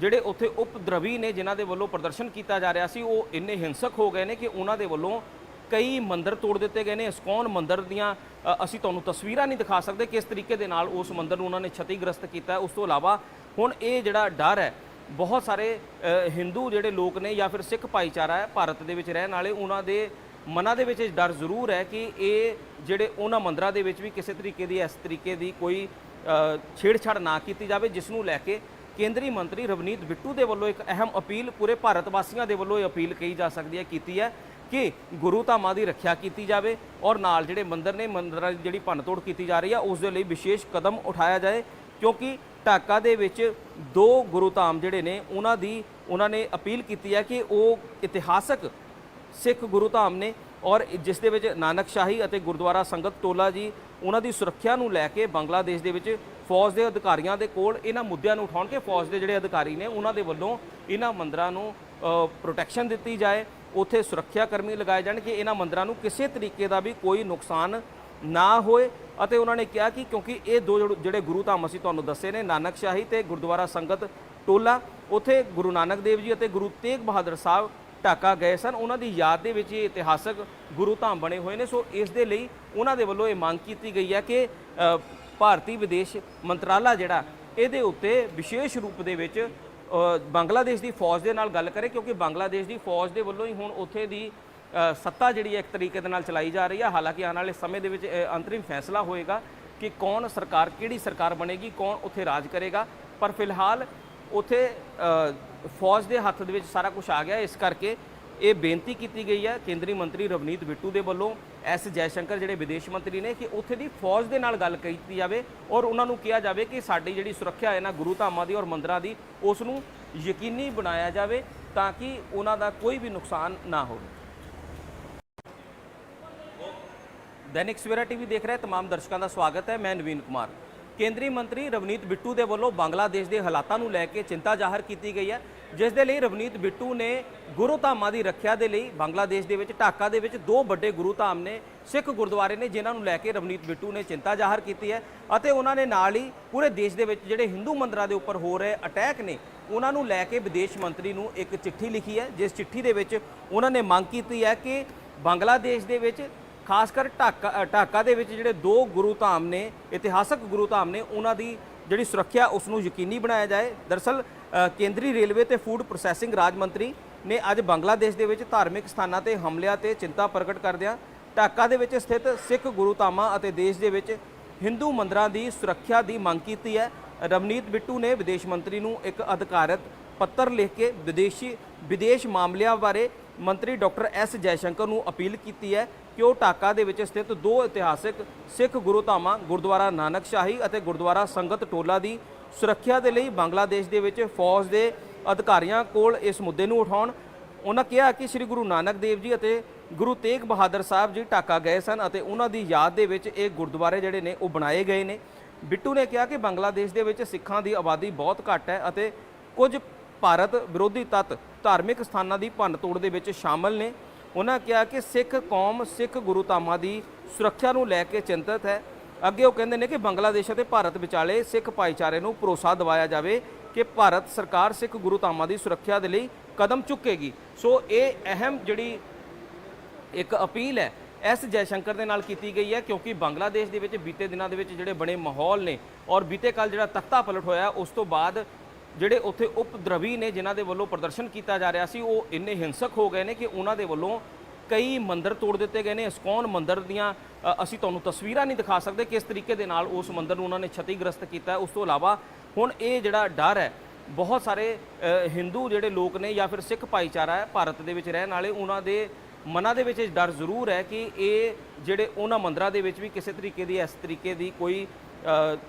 ਜਿਹੜੇ ਉੱਥੇ ਉਪਦਰਵੀ ਨੇ, ਜਿਨ੍ਹਾਂ ਦੇ ਵੱਲੋਂ ਪ੍ਰਦਰਸ਼ਨ ਕੀਤਾ ਜਾ ਰਿਹਾ ਸੀ, ਉਹ ਇੰਨੇ ਹਿੰਸਕ ਹੋ ਗਏ ਨੇ ਕਿ ਉਹਨਾਂ ਦੇ ਵੱਲੋਂ ਕਈ ਮੰਦਰ ਤੋੜ ਦਿੱਤੇ ਗਏ ਨੇ। ਇਸਕੌਨ ਮੰਦਰ ਦੀਆਂ ਅਸੀਂ ਤੁਹਾਨੂੰ ਤਸਵੀਰਾਂ ਨਹੀਂ ਦਿਖਾ ਸਕਦੇ ਕਿਸ ਤਰੀਕੇ ਦੇ ਨਾਲ ਉਸ ਮੰਦਰ ਨੂੰ ਉਹਨਾਂ ਨੇ ਛਤੀਗ੍ਰਸਤ ਕੀਤਾ ਉਸ ਤੋਂ ਇਲਾਵਾ ਹੁਣ ਇਹ ਜਿਹੜਾ ਡਰ ਹੈ, ਬਹੁਤ ਸਾਰੇ ਹਿੰਦੂ ਜਿਹੜੇ ਲੋਕ ਨੇ ਜਾਂ ਫਿਰ ਸਿੱਖ ਭਾਈਚਾਰਾ ਹੈ, ਭਾਰਤ ਦੇ ਵਿੱਚ ਰਹਿਣ ਵਾਲੇ, ਉਹਨਾਂ ਦੇ ਮਨਾਂ ਦੇ ਵਿੱਚ ਇਹ ਡਰ ਜ਼ਰੂਰ ਹੈ ਕਿ ਇਹ ਜਿਹੜੇ ਉਹਨਾਂ ਮੰਦਰਾਂ ਦੇ ਵਿੱਚ ਵੀ ਕਿਸੇ ਤਰੀਕੇ ਦੀ, ਇਸ ਤਰੀਕੇ ਦੀ ਕੋਈ ਛੇੜਛਾੜ ਨਾ ਕੀਤੀ ਜਾਵੇ, ਜਿਸ ਨੂੰ ਲੈ ਕੇ ਕੇਂਦਰੀ ਮੰਤਰੀ ਰਵਨੀਤ ਬਿੱਟੂ ਦੇ ਵੱਲੋਂ ਇੱਕ ਅਹਿਮ ਅਪੀਲ ਪੂਰੇ ਭਾਰਤ ਵਾਸੀਆਂ ਦੇ ਵੱਲੋਂ ਇਹ ਅਪੀਲ ਕਹੀ ਜਾ ਸਕਦੀ ਹੈ, ਕੀਤੀ ਹੈ ਕਿ ਗੁਰੂ ਧਾਮਾਂ ਦੀ ਰੱਖਿਆ ਕੀਤੀ ਜਾਵੇ ਔਰ ਨਾਲ ਜਿਹੜੇ ਮੰਦਰ ਨੇ, ਮੰਦਰਾਂ ਦੀ ਜਿਹੜੀ ਭੰਨਤੋੜ ਕੀਤੀ ਜਾ ਰਹੀ ਹੈ, ਉਸ ਦੇ ਲਈ ਵਿਸ਼ੇਸ਼ ਕਦਮ ਉਠਾਇਆ ਜਾਏ, ਕਿਉਂਕਿ ਢਾਕਾ ਦੇ ਵਿੱਚ ਦੋ ਗੁਰੂ ਧਾਮ ਜਿਹੜੇ ਨੇ, ਉਹਨਾਂ ਦੀ, ਉਹਨਾਂ ਨੇ ਅਪੀਲ ਕੀਤੀ ਹੈ ਕਿ ਉਹ ਇਤਿਹਾਸਕ ਸਿੱਖ ਗੁਰੂ ਧਾਮ ਨੇ ਔਰ ਜਿਸ ਦੇ ਵਿੱਚ ਨਾਨਕ ਸ਼ਾਹੀ ਅਤੇ ਗੁਰਦੁਆਰਾ ਸੰਗਤ ਟੋਲਾ ਜੀ, ਉਹਨਾਂ ਦੀ ਸੁਰੱਖਿਆ ਨੂੰ ਲੈ ਕੇ ਬੰਗਲਾਦੇਸ਼ ਦੇ ਵਿੱਚ ਫੌਜ ਦੇ ਅਧਿਕਾਰੀਆਂ ਦੇ ਕੋਲ ਇਹਨਾਂ ਮੁੱਦਿਆਂ ਨੂੰ ਉਠਾਉਣ ਕੇ ਫੌਜ ਦੇ ਜਿਹੜੇ ਅਧਿਕਾਰੀ ਨੇ ਉਹਨਾਂ ਦੇ ਵੱਲੋਂ ਇਹਨਾਂ ਮੰਦਰਾਂ ਨੂੰ ਪ੍ਰੋਟੈਕਸ਼ਨ ਦਿੱਤੀ ਜਾਏ। ਉੱਥੇ ਸੁਰੱਖਿਆ ਕਰਮੀ ਲਗਾਏ ਜਾਣ ਕਿ ਇਹਨਾਂ ਮੰਦਰਾਂ ਨੂੰ ਕਿਸੇ ਤਰੀਕੇ ਦਾ ਵੀ ਕੋਈ ਨੁਕਸਾਨ ਨਾ ਹੋਏ। ਅਤੇ ਉਹਨਾਂ ਨੇ ਕਿਹਾ ਕਿ ਕਿਉਂਕਿ ਇਹ ਦੋ ਜਿਹੜੇ- ਗੁਰੂ ਧਾਮ ਅਸੀਂ ਤੁਹਾਨੂੰ ਦੱਸੇ ਨੇ, ਨਾਨਕ ਸ਼ਾਹੀ ਤੇ ਗੁਰਦੁਆਰਾ ਸੰਗਤ ਟੋਲਾ, ਉੱਥੇ ਗੁਰੂ ਨਾਨਕ ਦੇਵ ਜੀ ਅਤੇ ਗੁਰੂ ਤੇਗ ਬਹਾਦਰ ਸਾਹਿਬ ਢਾਕਾ ਗਏ ਸਨ। ਉਹਨਾਂ ਦੀ ਯਾਦ ਦੇ ਵਿੱਚ ਇਹ ਇਤਿਹਾਸਕ ਗੁਰੂ ਧਾਮ ਬਣੇ ਹੋਏ ਨੇ। ਸੋ ਇਸ ਦੇ ਲਈ ਉਹਨਾਂ ਦੇ ਵੱਲੋਂ ਇਹ ਮੰਗ ਕੀਤੀ ਗਈ ਹੈ ਕਿ ਭਾਰਤੀ ਵਿਦੇਸ਼ ਮੰਤਰਾਲਾ ਜਿਹੜਾ, ਇਹਦੇ ਉੱਤੇ ਵਿਸ਼ੇਸ਼ ਰੂਪ ਦੇ ਵਿੱਚ ਬੰਗਲਾਦੇਸ਼ ਦੀ ਫੌਜ ਦੇ ਨਾਲ ਗੱਲ ਕਰੇ, ਕਿਉਂਕਿ ਬੰਗਲਾਦੇਸ਼ ਦੀ ਫੌਜ ਦੇ ਵੱਲੋਂ ਹੀ ਹੁਣ ਉੱਥੇ ਦੀ ਸੱਤਾ ਜਿਹੜੀ ਹੈ ਇੱਕ ਤਰੀਕੇ ਦੇ ਨਾਲ ਚਲਾਈ ਜਾ ਰਹੀ ਹੈ ਹਾਲਾਂਕਿ ਆਉਣ ਵਾਲੇ ਸਮੇਂ ਦੇ ਵਿੱਚ ਇਹ ਅੰਤਰਿਮ ਫੈਸਲਾ ਹੋਏਗਾ ਕਿ ਕੌਣ ਸਰਕਾਰ, ਕਿਹੜੀ ਸਰਕਾਰ ਬਣੇਗੀ, ਕੌਣ ਉੱਥੇ ਰਾਜ ਕਰੇਗਾ। ਪਰ ਫਿਲਹਾਲ ਉੱਥੇ ਫੌਜ ਦੇ ਹੱਥ ਦੇ ਵਿੱਚ ਸਾਰਾ ਕੁਝ ਆ ਗਿਆ। ਇਸ ਕਰਕੇ ਇਹ ਬੇਨਤੀ ਕੀਤੀ ਗਈ ਹੈ, ਕੇਂਦਰੀ ਮੰਤਰੀ ਰਵਨੀਤ ਬਿੱਟੂ ਦੇ ਵੱਲੋਂ ਐਸ ਜੈਸ਼ੰਕਰ ਜਿਹੜੇ ਵਿਦੇਸ਼ ਮੰਤਰੀ ਨੇ ਕਿ ਉੱਥੇ ਦੀ ਫੌਜ ਦੇ ਨਾਲ ਗੱਲ ਕੀਤੀ ਜਾਵੇ ਔਰ ਉਹਨਾਂ ਨੂੰ ਕਿਹਾ ਜਾਵੇ ਕਿ ਸਾਡੀ ਜਿਹੜੀ ਸੁਰੱਖਿਆ ਹੈ ਨਾ ਗੁਰੂ ਧਾਮਾਂ ਦੀ ਔਰ ਮੰਦਰਾਂ ਦੀ, ਉਸ ਨੂੰ ਯਕੀਨੀ ਬਣਾਇਆ ਜਾਵੇ ਤਾਂ ਕਿ ਉਹਨਾਂ ਦਾ ਕੋਈ ਵੀ ਨੁਕਸਾਨ ਨਾ ਹੋਵੇ। ਦੈਨਿਕ ਸਵੇਰਾ ਟੀਵੀ ਦੇਖ ਰਹੇ ਤਮਾਮ ਦਰਸ਼ਕਾਂ ਦਾ ਸਵਾਗਤ ਹੈ, ਮੈਂ ਨਵੀਨ ਕੁਮਾਰ। ਕੇਂਦਰੀ ਮੰਤਰੀ ਰਵਨੀਤ ਬਿੱਟੂ ਦੇ ਵੱਲੋਂ ਬੰਗਲਾਦੇਸ਼ ਦੇ ਹਾਲਾਤਾਂ ਨੂੰ ਲੈ ਕੇ ਚਿੰਤਾ ਜ਼ਾਹਰ ਕੀਤੀ ਗਈ ਹੈ, ਜਿਸ ਦੇ ਲਈ ਰਵਨੀਤ ਬਿੱਟੂ ਨੇ ਗੁਰੂ ਧਾਮਾਂ ਦੀ ਰੱਖਿਆ ਦੇ ਲਈ ਬੰਗਲਾਦੇਸ਼ ਦੇ ਵਿੱਚ, ਢਾਕਾ ਦੇ ਵਿੱਚ ਦੋ ਵੱਡੇ ਗੁਰੂ ਧਾਮ ਨੇ, ਸਿੱਖ ਗੁਰਦੁਆਰੇ ਨੇ, ਜਿਨ੍ਹਾਂ ਨੂੰ ਲੈ ਕੇ ਰਵਨੀਤ ਬਿੱਟੂ ਨੇ ਚਿੰਤਾ ਜ਼ਾਹਰ ਕੀਤੀ ਹੈ ਅਤੇ ਉਹਨਾਂ ਨੇ ਨਾਲ ਹੀ ਪੂਰੇ ਦੇਸ਼ ਦੇ ਵਿੱਚ ਜਿਹੜੇ ਹਿੰਦੂ ਮੰਦਰਾਂ ਦੇ ਉੱਪਰ ਹੋ ਰਹੇ ਅਟੈਕ ਨੇ, ਉਹਨਾਂ ਨੂੰ ਲੈ ਕੇ ਵਿਦੇਸ਼ ਮੰਤਰੀ ਨੂੰ ਇੱਕ ਚਿੱਠੀ ਲਿਖੀ ਹੈ, ਜਿਸ ਚਿੱਠੀ ਦੇ ਵਿੱਚ ਉਹਨਾਂ ਨੇ ਮੰਗ ਕੀਤੀ ਹੈ ਕਿ ਬੰਗਲਾਦੇਸ਼ ਦੇ ਵਿੱਚ ਖਾਸ ਕਰ ਢਾਕਾ ਢਾਕਾ ਦੇ ਵਿੱਚ ਜਿਹੜੇ ਦੋ ਗੁਰੂ ਧਾਮ ਨੇ, ਇਤਿਹਾਸਕ ਗੁਰੂ ਧਾਮ ਨੇ, ਉਹਨਾਂ ਦੀ ਜਿਹੜੀ ਸੁਰੱਖਿਆ ਉਸ ਨੂੰ ਯਕੀਨੀ ਬਣਾਇਆ ਜਾਏ। ਦਰਸਲ ਕੇਂਦਰੀ ਰੇਲਵੇ ਤੇ ਫੂਡ ਪ੍ਰੋਸੈਸਿੰਗ ਰਾਜ ਮੰਤਰੀ ਨੇ ਅੱਜ ਬੰਗਲਾਦੇਸ਼ ਦੇ ਵਿੱਚ ਧਾਰਮਿਕ ਸਥਾਨਾਂ ਤੇ ਹਮਲਿਆਂ ਤੇ ਚਿੰਤਾ ਪ੍ਰਗਟ ਕਰਦਿਆਂ ਢਾਕਾ ਦੇ ਵਿੱਚ ਸਥਿਤ ਸਿੱਖ ਗੁਰੂ ਧਾਮਾਂ ਅਤੇ ਦੇਸ਼ ਦੇ ਵਿੱਚ ਹਿੰਦੂ ਮੰਦਰਾਂ ਦੀ ਸੁਰੱਖਿਆ ਦੀ ਮੰਗ ਕੀਤੀ ਹੈ। ਰਵਨੀਤ ਬਿੱਟੂ ਨੇ ਵਿਦੇਸ਼ ਮੰਤਰੀ ਨੂੰ ਇੱਕ ਅਧਿਕਾਰਤ ਪੱਤਰ ਲਿਖ ਕੇ ਵਿਦੇਸ਼ੀ ਵਿਦੇਸ਼ ਮਾਮਲਿਆਂ ਬਾਰੇ ਮੰਤਰੀ ਡਾਕਟਰ ਐਸ ਜੈਸ਼ੰਕਰ ਨੂੰ ਅਪੀਲ ਕੀਤੀ ਹੈ ਕਿ ਉਹ ਢਾਕਾ ਦੇ ਵਿੱਚ ਸਥਿਤ ਦੋ ਇਤਿਹਾਸਿਕ ਸਿੱਖ ਗੁਰੂ ਧਾਮਾਂ ਗੁਰਦੁਆਰਾ ਨਾਨਕ ਸ਼ਾਹੀ ਅਤੇ ਗੁਰਦੁਆਰਾ ਸੰਗਤ ਟੋਲਾ ਦੀ ਸੁਰੱਖਿਆ ਦੇ ਲਈ ਬੰਗਲਾਦੇਸ਼ ਦੇ ਵਿੱਚ ਫੌਜ ਦੇ ਅਧਿਕਾਰੀਆਂ ਕੋਲ ਇਸ ਮੁੱਦੇ ਨੂੰ ਉਠਾਉਣ, ਉਹਨਾਂ ਕਿਹਾ ਕਿ ਸ੍ਰੀ ਗੁਰੂ ਨਾਨਕ ਦੇਵ ਜੀ ਅਤੇ ਗੁਰੂ ਤੇਗ ਬਹਾਦਰ ਸਾਹਿਬ ਜੀ ਢਾਕਾ ਗਏ ਸਨ ਅਤੇ ਉਹਨਾਂ ਦੀ ਯਾਦ ਦੇ ਵਿੱਚ ਇਹ ਗੁਰਦੁਆਰੇ ਜਿਹੜੇ ਨੇ ਉਹ ਬਣਾਏ ਗਏ ਨੇ। ਬਿੱਟੂ ਨੇ ਕਿਹਾ ਕਿ ਬੰਗਲਾਦੇਸ਼ ਦੇ ਵਿੱਚ ਸਿੱਖਾਂ ਦੀ ਆਬਾਦੀ ਬਹੁਤ ਘੱਟ ਹੈ ਅਤੇ ਕੁਝ ਭਾਰਤ ਵਿਰੋਧੀ ਤੱਤ ਧਾਰਮਿਕ ਸਥਾਨਾਂ ਦੀ ਭੰਨਤੋੜ ਦੇ ਵਿੱਚ ਸ਼ਾਮਲ ਨੇ। ਉਹਨਾਂ ਕਿਹਾ ਕਿ ਸਿੱਖ ਕੌਮ, ਸਿੱਖ ਗੁਰੂ ਧਾਮਾਂ ਦੀ ਸੁਰੱਖਿਆ ਨੂੰ ਲੈ ਕੇ ਚਿੰਤਤ ਹੈ। ਅੱਗੇ ਉਹ ਕਹਿੰਦੇ ਨੇ ਕਿ ਬੰਗਲਾਦੇਸ਼ ਅਤੇ ਭਾਰਤ ਵਿਚਾਲੇ ਸਿੱਖ ਭਾਈਚਾਰੇ ਨੂੰ ਭਰੋਸਾ ਦਿਵਾਇਆ ਜਾਵੇ ਕਿ ਭਾਰਤ ਸਰਕਾਰ ਸਿੱਖ ਗੁਰੂ ਧਾਮਾਂ ਦੀ ਸੁਰੱਖਿਆ ਦੇ ਲਈ ਕਦਮ ਚੁੱਕੇਗੀ। ਸੋ ਇਹ ਅਹਿਮ ਜਿਹੜੀ ਇੱਕ ਅਪੀਲ ਹੈ, ਐਸ ਜੈਸ਼ੰਕਰ ਦੇ ਨਾਲ ਕੀਤੀ ਗਈ ਹੈ ਕਿਉਂਕਿ ਬੰਗਲਾਦੇਸ਼ ਦੇ ਵਿੱਚ ਬੀਤੇ ਦਿਨਾਂ ਦੇ ਵਿੱਚ ਜਿਹੜੇ ਬਣੇ ਮਾਹੌਲ ਨੇ ਔਰ ਬੀਤੇ ਕੱਲ ਜਿਹੜਾ ਤਖਤਾ ਪਲਟ ਹੋਇਆ, ਉਸ ਤੋਂ ਬਾਅਦ ਜਿਹੜੇ ਉੱਥੇ ਉਪਦਰਵੀ ਨੇ, ਜਿਨ੍ਹਾਂ ਦੇ ਵੱਲੋਂ ਪ੍ਰਦਰਸ਼ਨ ਕੀਤਾ ਜਾ ਰਿਹਾ ਸੀ, ਉਹ ਇੰਨੇ ਹਿੰਸਕ ਹੋ ਗਏ ਨੇ ਕਿ ਉਹਨਾਂ ਦੇ ਵੱਲੋਂ ਕਈ ਮੰਦਰ ਤੋੜ ਦਿੱਤੇ ਗਏ ਨੇ। ਇਸਕੌਨ ਮੰਦਰ ਦੀਆਂ ਅਸੀਂ ਤੁਹਾਨੂੰ ਤਸਵੀਰਾਂ ਨਹੀਂ ਦਿਖਾ ਸਕਦੇ ਕਿਸ ਤਰੀਕੇ ਦੇ ਨਾਲ ਉਸ ਮੰਦਰ ਨੂੰ ਉਹਨਾਂ ਨੇ ਛਤੀਗ੍ਰਸਤ ਕੀਤਾ ਉਸ ਤੋਂ ਇਲਾਵਾ ਹੁਣ ਇਹ ਜਿਹੜਾ ਡਰ ਹੈ, ਬਹੁਤ ਸਾਰੇ ਹਿੰਦੂ ਜਿਹੜੇ ਲੋਕ ਨੇ ਜਾਂ ਫਿਰ ਸਿੱਖ ਭਾਈਚਾਰਾ ਹੈ, ਭਾਰਤ ਦੇ ਵਿੱਚ ਰਹਿਣ ਵਾਲੇ, ਉਹਨਾਂ ਦੇ ਮਨਾਂ ਦੇ ਵਿੱਚ ਇਹ ਡਰ ਜ਼ਰੂਰ ਹੈ ਕਿ ਇਹ ਜਿਹੜੇ ਉਹਨਾਂ ਮੰਦਰਾਂ ਦੇ ਵਿੱਚ ਵੀ ਕਿਸੇ ਤਰੀਕੇ ਦੀ, ਇਸ ਤਰੀਕੇ ਦੀ ਕੋਈ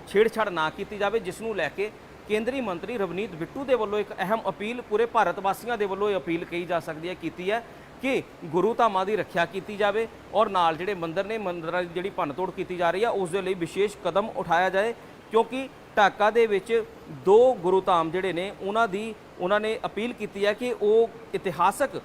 ਛੇੜਛਾੜ ਨਾ ਕੀਤੀ ਜਾਵੇ, ਜਿਸ ਨੂੰ ਲੈ ਕੇ ਕੇਂਦਰੀ ਮੰਤਰੀ ਰਵਨੀਤ ਬਿੱਟੂ ਦੇ ਵੱਲੋਂ ਇੱਕ ਅਹਿਮ ਅਪੀਲ ਪੂਰੇ ਭਾਰਤ ਵਾਸੀਆਂ ਦੇ ਵੱਲੋਂ ਇਹ ਅਪੀਲ ਕਹੀ ਜਾ ਸਕਦੀ ਹੈ, ਕੀਤੀ ਹੈ ਕਿ ਗੁਰੂ ਧਾਮਾਂ ਦੀ ਰੱਖਿਆ ਕੀਤੀ ਜਾਵੇ ਔਰ ਨਾਲ ਜਿਹੜੇ ਮੰਦਰ ਨੇ, ਮੰਦਰਾਂ ਦੀ ਜਿਹੜੀ ਭੰਨਤੋੜ ਕੀਤੀ ਜਾ ਰਹੀ ਹੈ, ਉਸ ਦੇ ਲਈ ਵਿਸ਼ੇਸ਼ ਕਦਮ ਉਠਾਇਆ ਜਾਏ ਕਿਉਂਕਿ ਢਾਕਾ ਦੇ ਵਿੱਚ ਦੋ ਗੁਰੂ ਧਾਮ ਜਿਹੜੇ ਨੇ, ਉਹਨਾਂ ਦੀ, ਉਹਨਾਂ ਨੇ ਅਪੀਲ ਕੀਤੀ ਹੈ ਕਿ ਉਹ ਇਤਿਹਾਸਕ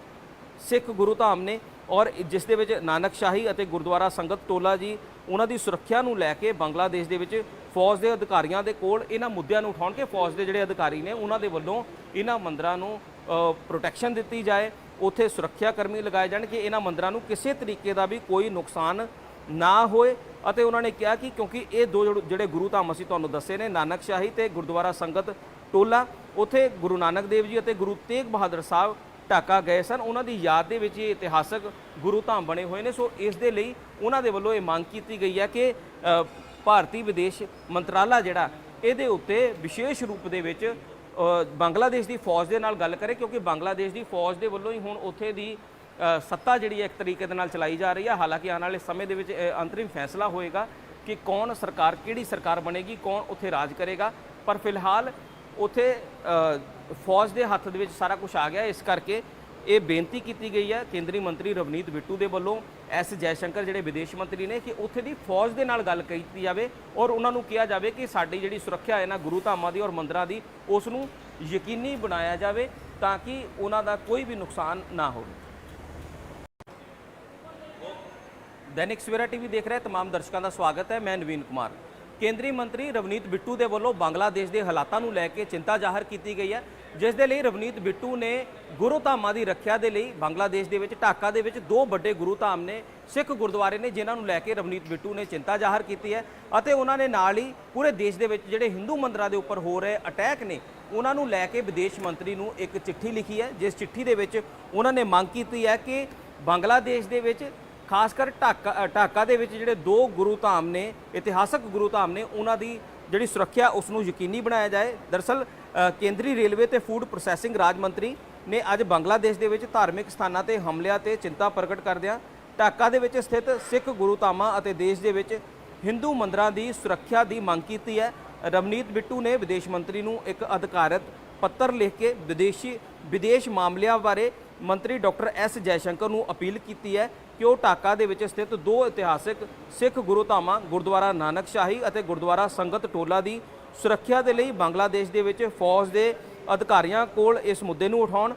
ਸਿੱਖ ਗੁਰੂ ਧਾਮ ਨੇ ਔਰ ਜਿਸ ਦੇ ਵਿੱਚ ਨਾਨਕ ਸ਼ਾਹੀ ਅਤੇ ਗੁਰਦੁਆਰਾ ਸੰਗਤ ਟੋਲਾ ਜੀ, ਉਹਨਾਂ ਦੀ ਸੁਰੱਖਿਆ ਨੂੰ ਲੈ ਕੇ ਬੰਗਲਾਦੇਸ਼ ਦੇ ਵਿੱਚ ਫੌਜ ਦੇ ਅਧਿਕਾਰੀਆਂ ਦੇ ਕੋਲ ਇਹਨਾਂ ਮੁੱਦਿਆਂ ਨੂੰ ਉਠਾਉਣ ਕੇ ਫੌਜ ਦੇ ਜਿਹੜੇ ਅਧਿਕਾਰੀ ਨੇ, ਉਹਨਾਂ ਦੇ ਵੱਲੋਂ ਇਹਨਾਂ ਮੰਦਰਾਂ ਨੂੰ ਪ੍ਰੋਟੈਕਸ਼ਨ ਦਿੱਤੀ ਜਾਏ। ਉੱਥੇ ਸੁਰੱਖਿਆ ਕਰਮੀ ਲਗਾਏ ਜਾਣ ਕਿ ਇਹਨਾਂ ਮੰਦਰਾਂ ਨੂੰ ਕਿਸੇ ਤਰੀਕੇ ਦਾ ਵੀ ਕੋਈ ਨੁਕਸਾਨ ਨਾ ਹੋਏ। ਅਤੇ ਉਹਨਾਂ ਨੇ ਕਿਹਾ ਕਿ ਕਿਉਂਕਿ ਇਹ ਦੋ ਜਿਹੜੇ- ਗੁਰੂ ਧਾਮ ਅਸੀਂ ਤੁਹਾਨੂੰ ਦੱਸੇ ਨੇ, ਨਾਨਕ ਸ਼ਾਹੀ ਤੇ ਗੁਰਦੁਆਰਾ ਸੰਗਤ ਟੋਲਾ, ਉੱਥੇ ਗੁਰੂ ਨਾਨਕ ਦੇਵ ਜੀ ਅਤੇ ਗੁਰੂ ਤੇਗ ਬਹਾਦਰ ਸਾਹਿਬ ਢਾਕਾ ਗਏ ਸਨ। ਉਹਨਾਂ ਦੀ ਯਾਦ ਦੇ ਵਿੱਚ ਇਹ ਇਤਿਹਾਸਕ ਗੁਰੂ ਧਾਮ ਬਣੇ ਹੋਏ ਨੇ। ਸੋ ਇਸ ਦੇ ਲਈ ਉਹਨਾਂ ਦੇ ਵੱਲੋਂ ਇਹ ਮੰਗ ਕੀਤੀ ਗਈ ਹੈ ਕਿ ਭਾਰਤੀ ਵਿਦੇਸ਼ ਮੰਤਰਾਲਾ ਜਿਹੜਾ, ਇਹਦੇ ਉੱਤੇ ਵਿਸ਼ੇਸ਼ ਰੂਪ ਦੇ ਵਿੱਚ ਬੰਗਲਾਦੇਸ਼ ਦੀ ਫੌਜ ਦੇ ਨਾਲ ਗੱਲ ਕਰੇ, ਕਿਉਂਕਿ ਬੰਗਲਾਦੇਸ਼ ਦੀ ਫੌਜ ਦੇ ਵੱਲੋਂ ਹੀ ਹੁਣ ਉੱਥੇ ਦੀ ਸੱਤਾ ਜਿਹੜੀ ਹੈ ਇੱਕ ਤਰੀਕੇ ਦੇ ਨਾਲ ਚਲਾਈ ਜਾ ਰਹੀ ਹੈ। ਹਾਲਾਂਕਿ ਆਉਣ ਵਾਲੇ ਸਮੇਂ ਦੇ ਵਿੱਚ ਇਹ ਅੰਤਰਿਮ ਫੈਸਲਾ ਹੋਏਗਾ ਕਿ ਕੌਣ ਸਰਕਾਰ, ਕਿਹੜੀ ਸਰਕਾਰ ਬਣੇਗੀ, ਕੌਣ ਉੱਥੇ ਰਾਜ ਕਰੇਗਾ। ਪਰ ਫਿਲਹਾਲ ਉੱਥੇ ਫੌਜ ਦੇ ਹੱਥ ਦੇ ਵਿੱਚ ਸਾਰਾ ਕੁਝ ਆ ਗਿਆ। ਇਸ ਕਰਕੇ ਇਹ ਬੇਨਤੀ ਕੀਤੀ ਗਈ ਹੈ ਕੇਂਦਰੀ ਮੰਤਰੀ ਰਵਨੀਤ ਬਿੱਟੂ ਦੇ ਵੱਲੋਂ, ਐਸ ਜੈਸ਼ੰਕਰ ਜਿਹੜੇ ਵਿਦੇਸ਼ ਮੰਤਰੀ ਨੇ, ਕਿ ਉੱਥੇ ਦੀ ਫੌਜ ਦੇ ਨਾਲ ਗੱਲ ਕੀਤੀ ਜਾਵੇ ਔਰ ਉਹਨਾਂ ਨੂੰ ਕਿਹਾ ਜਾਵੇ ਕਿ ਸਾਡੀ ਜਿਹੜੀ ਸੁਰੱਖਿਆ ਹੈ ਨਾ ਗੁਰੂ ਧਾਮਾਂ ਦੀ ਔਰ ਮੰਦਰਾਂ ਦੀ, ਉਸ ਨੂੰ ਯਕੀਨੀ ਬਣਾਇਆ ਜਾਵੇ ਤਾਂ ਕਿ ਉਹਨਾਂ ਦਾ ਕੋਈ ਵੀ ਨੁਕਸਾਨ ਨਾ ਹੋਵੇ। ਦੈਨਿਕ ਸਵੇਰਾ ਟੀਵੀ ਦੇਖ ਰਹੇ ਤਮਾਮ ਦਰਸ਼ਕਾਂ ਦਾ ਸਵਾਗਤ ਹੈ। ਮੈਂ ਨਵੀਨ ਕੁਮਾਰ। ਕੇਂਦਰੀ ਮੰਤਰੀ ਰਵਨੀਤ ਬਿੱਟੂ ਦੇ ਵੱਲੋਂ ਬੰਗਲਾਦੇਸ਼ ਦੇ ਹਾਲਾਤਾਂ ਨੂੰ ਲੈ ਕੇ ਚਿੰਤਾ ਜ਼ਾਹਰ ਕੀਤੀ ਗਈ ਹੈ। ਜਿਸ ਦੇ ਲਈ ਰਵਨੀਤ ਬਿੱਟੂ ਨੇ ਗੁਰੂ ਧਾਮਾਂ ਦੀ ਰੱਖਿਆ ਦੇ ਲਈ ਬੰਗਲਾਦੇਸ਼ ਦੇ ਵਿੱਚ ਢਾਕਾ ਦੇ ਵਿੱਚ ਦੋ ਵੱਡੇ ਗੁਰੂ ਧਾਮ ਨੇ ਸਿੱਖ ਗੁਰਦੁਆਰੇ ਨੇ, ਜਿਨ੍ਹਾਂ ਨੂੰ ਲੈ ਕੇ ਰਵਨੀਤ ਬਿੱਟੂ ਨੇ ਚਿੰਤਾ ਜ਼ਾਹਰ ਕੀਤੀ ਹੈ ਅਤੇ ਉਹਨਾਂ ਨੇ ਨਾਲ ਹੀ ਪੂਰੇ ਦੇਸ਼ ਦੇ ਵਿੱਚ ਜਿਹੜੇ ਹਿੰਦੂ ਮੰਦਰਾਂ ਦੇ ਉੱਪਰ ਹੋ ਰਹੇ ਅਟੈਕ ਨੇ, ਉਹਨਾਂ ਨੂੰ ਲੈ ਕੇ ਵਿਦੇਸ਼ ਮੰਤਰੀ ਨੂੰ ਇੱਕ ਚਿੱਠੀ ਲਿਖੀ ਹੈ, ਜਿਸ ਚਿੱਠੀ ਦੇ ਵਿੱਚ ਉਹਨਾਂ ਨੇ ਮੰਗ ਕੀਤੀ ਹੈ ਕਿ ਬੰਗਲਾਦੇਸ਼ ਦੇ ਵਿੱਚ ਖਾਸ ਕਰ ਢਾਕਾ ਢਾਕਾ ਦੇ ਵਿੱਚ ਜਿਹੜੇ ਦੋ ਗੁਰੂ ਧਾਮ ਨੇ, ਇਤਿਹਾਸਕ ਗੁਰੂ ਧਾਮ ਨੇ, ਉਹਨਾਂ ਦੀ ਜਿਹੜੀ ਸੁਰੱਖਿਆ ਉਸ ਨੂੰ ਯਕੀਨੀ ਬਣਾਇਆ ਜਾਏ। ਦਰਸਲ ਕੇਂਦਰੀ ਰੇਲਵੇ ਤੇ ਫੂਡ ਪ੍ਰੋਸੈਸਿੰਗ ਰਾਜ ਮੰਤਰੀ ਨੇ ਅੱਜ ਬੰਗਲਾਦੇਸ਼ ਦੇ ਵਿੱਚ ਧਾਰਮਿਕ ਸਥਾਨਾਂ ਤੇ ਹਮਲਿਆਂ ਤੇ ਚਿੰਤਾ ਪ੍ਰਗਟ ਕਰਦਿਆਂ ਢਾਕਾ ਦੇ ਵਿੱਚ ਸਥਿਤ ਸਿੱਖ ਗੁਰੂ ਧਾਮਾਂ ਅਤੇ ਦੇਸ਼ ਦੇ ਵਿੱਚ ਹਿੰਦੂ ਮੰਦਰਾਂ ਦੀ ਸੁਰੱਖਿਆ ਦੀ ਮੰਗ ਕੀਤੀ ਹੈ। ਰਵਨੀਤ ਬਿੱਟੂ ਨੇ ਵਿਦੇਸ਼ ਮੰਤਰੀ ਨੂੰ ਇੱਕ ਅਧਿਕਾਰਤ ਪੱਤਰ ਲਿਖ ਕੇ ਵਿਦੇਸ਼ੀ ਵਿਦੇਸ਼ ਮਾਮਲਿਆਂ ਬਾਰੇ ਮੰਤਰੀ ਡਾਕਟਰ ਐਸ ਜੈਸ਼ੰਕਰ ਨੂੰ ਅਪੀਲ ਕੀਤੀ ਹੈ। ਕਿ ਉਹ ਢਾਕਾ ਦੇ ਵਿੱਚ ਸਥਿਤ ਦੋ ਇਤਿਹਾਸਿਕ ਸਿੱਖ ਗੁਰੂ ਧਾਮਾਂ ਗੁਰਦੁਆਰਾ ਨਾਨਕ ਸ਼ਾਹੀ ਅਤੇ ਗੁਰਦੁਆਰਾ ਸੰਗਤ ਟੋਲਾ ਦੀ ਸੁਰੱਖਿਆ ਦੇ ਲਈ ਬੰਗਲਾਦੇਸ਼ ਦੇ ਵਿੱਚ ਫੌਜ ਦੇ ਅਧਿਕਾਰੀਆਂ ਕੋਲ ਇਸ ਮੁੱਦੇ ਨੂੰ ਉਠਾਉਣ,